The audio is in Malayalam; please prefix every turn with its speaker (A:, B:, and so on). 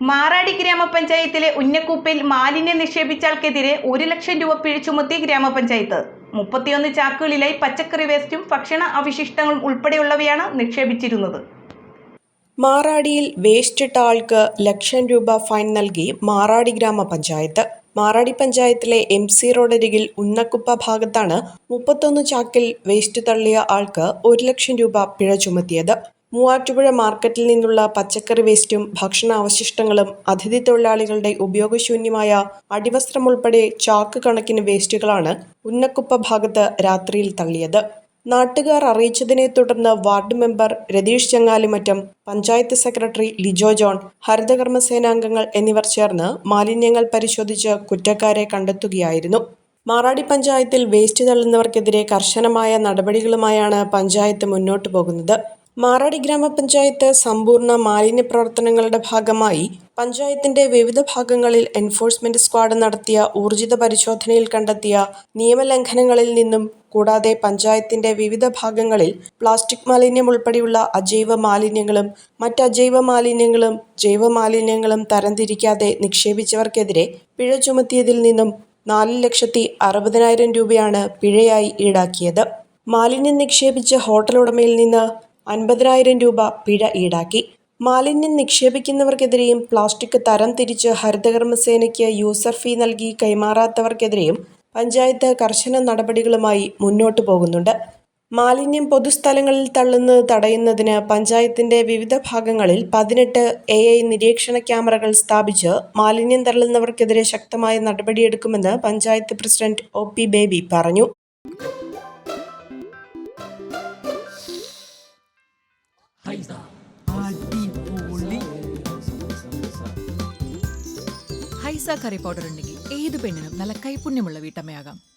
A: മാറാടി ഗ്രാമപഞ്ചായത്തിലെ ഉന്നക്കൂപ്പിൽ മാലിന്യം നിക്ഷേപിച്ചാൽക്കെതിരെ ഒരു ലക്ഷം രൂപ പിഴ ചുമത്തി ഗ്രാമപഞ്ചായത്ത്. മുപ്പത്തിയൊന്ന് ചാക്കുകളിലായി പച്ചക്കറി വേസ്റ്റും ഭക്ഷണ അവശിഷ്ടങ്ങളും ഉൾപ്പെടെയുള്ളവയാണ് നിക്ഷേപിച്ചിരുന്നത്.
B: മാറാടിയിൽ വേസ്റ്റിട്ട ആൾക്ക് ലക്ഷം രൂപ ഫൈൻ നൽകി മാറാടി ഗ്രാമപഞ്ചായത്ത്. മാറാടി പഞ്ചായത്തിലെ എം സി റോഡരികിൽ ഉന്നക്കുപ്പ ഭാഗത്താണ് മുപ്പത്തൊന്ന് ചാക്കിൽ വേസ്റ്റ് തള്ളിയ ആൾക്ക് ഒരു ലക്ഷം രൂപ പിഴ ചുമത്തിയത്. മൂവാറ്റുപുഴ മാർക്കറ്റിൽ നിന്നുള്ള പച്ചക്കറി വേസ്റ്റും ഭക്ഷണ അവശിഷ്ടങ്ങളും അതിഥി തൊഴിലാളികളുടെ ഉപയോഗശൂന്യമായ അടിവസ്ത്രം ഉൾപ്പെടെ ചാക്ക് കണക്കിന് വേസ്റ്റുകളാണ് ഉന്നക്കുപ്പ ഭാഗത്ത് രാത്രിയിൽ തള്ളിയത്. നാട്ടുകാർ അറിയിച്ചതിനെ തുടർന്ന് ward member Ratheesh Changalimattam panchayat secretary Lijo John ഹരിതകർമ്മസേനാംഗങ്ങൾ എന്നിവർ ചേർന്ന് മാലിന്യങ്ങൾ പരിശോധിച്ച് കുറ്റക്കാരെ കണ്ടെത്തുകയായിരുന്നു. മാറാടി പഞ്ചായത്തിൽ വേസ്റ്റ് തള്ളുന്നവർക്കെതിരെ കർശനമായ നടപടികളുമായാണ് പഞ്ചായത്ത് മുന്നോട്ടു പോകുന്നത്. മാറാടി ഗ്രാമപഞ്ചായത്ത് സമ്പൂർണ മാലിന്യ പ്രവർത്തനങ്ങളുടെ ഭാഗമായി പഞ്ചായത്തിന്റെ വിവിധ ഭാഗങ്ങളിൽ എൻഫോഴ്സ്മെന്റ് സ്ക്വാഡ് നടത്തിയ ഊർജിത പരിശോധനയിൽ കണ്ടെത്തിയ നിയമലംഘനങ്ങളിൽ നിന്നും കൂടാതെ പഞ്ചായത്തിന്റെ വിവിധ ഭാഗങ്ങളിൽ പ്ലാസ്റ്റിക് മാലിന്യം ഉൾപ്പെടെയുള്ള അജൈവ മാലിന്യങ്ങളും മറ്റ് അജൈവ മാലിന്യങ്ങളും ജൈവ മാലിന്യങ്ങളും തരംതിരിക്കാതെ നിക്ഷേപിച്ചവർക്കെതിരെ പിഴ ചുമത്തിയതിൽ നിന്നും നാല് ലക്ഷത്തി അറുപതിനായിരം രൂപയാണ് പിഴയായി ഈടാക്കിയത്. മാലിന്യം നിക്ഷേപിച്ച ഹോട്ടൽ ഉടമയിൽ നിന്ന് അൻപതിനായിരം രൂപ പിഴ ഈടാക്കി. മാലിന്യം നിക്ഷേപിക്കുന്നവർക്കെതിരെയും പ്ലാസ്റ്റിക് തരം തിരിച്ച് ഹരിതകർമ്മസേനയ്ക്ക് യൂസർ ഫീ നൽകി കൈമാറാത്തവർക്കെതിരെയും പഞ്ചായത്ത് കർശന നടപടികളുമായി മുന്നോട്ട് പോകുന്നുണ്ട്. മാലിന്യം പൊതുസ്ഥലങ്ങളിൽ തള്ളുന്നത് തടയുന്നതിന് പഞ്ചായത്തിന്റെ വിവിധ ഭാഗങ്ങളിൽ പതിനെട്ട് എ ഐ നിരീക്ഷണ ക്യാമറകൾ സ്ഥാപിച്ച് മാലിന്യം തള്ളുന്നവർക്കെതിരെ ശക്തമായ നടപടിയെടുക്കുമെന്ന് panchayat president O P Baby പറഞ്ഞു.
C: അടിപൊളി.
D: ഹൈസ കറി പൗഡർ ഉണ്ടെങ്കിൽ ഏത് പെണ്ണിനും നല്ല കൈപുണ്യമുള്ള വീട്ടമ്മയാകാം.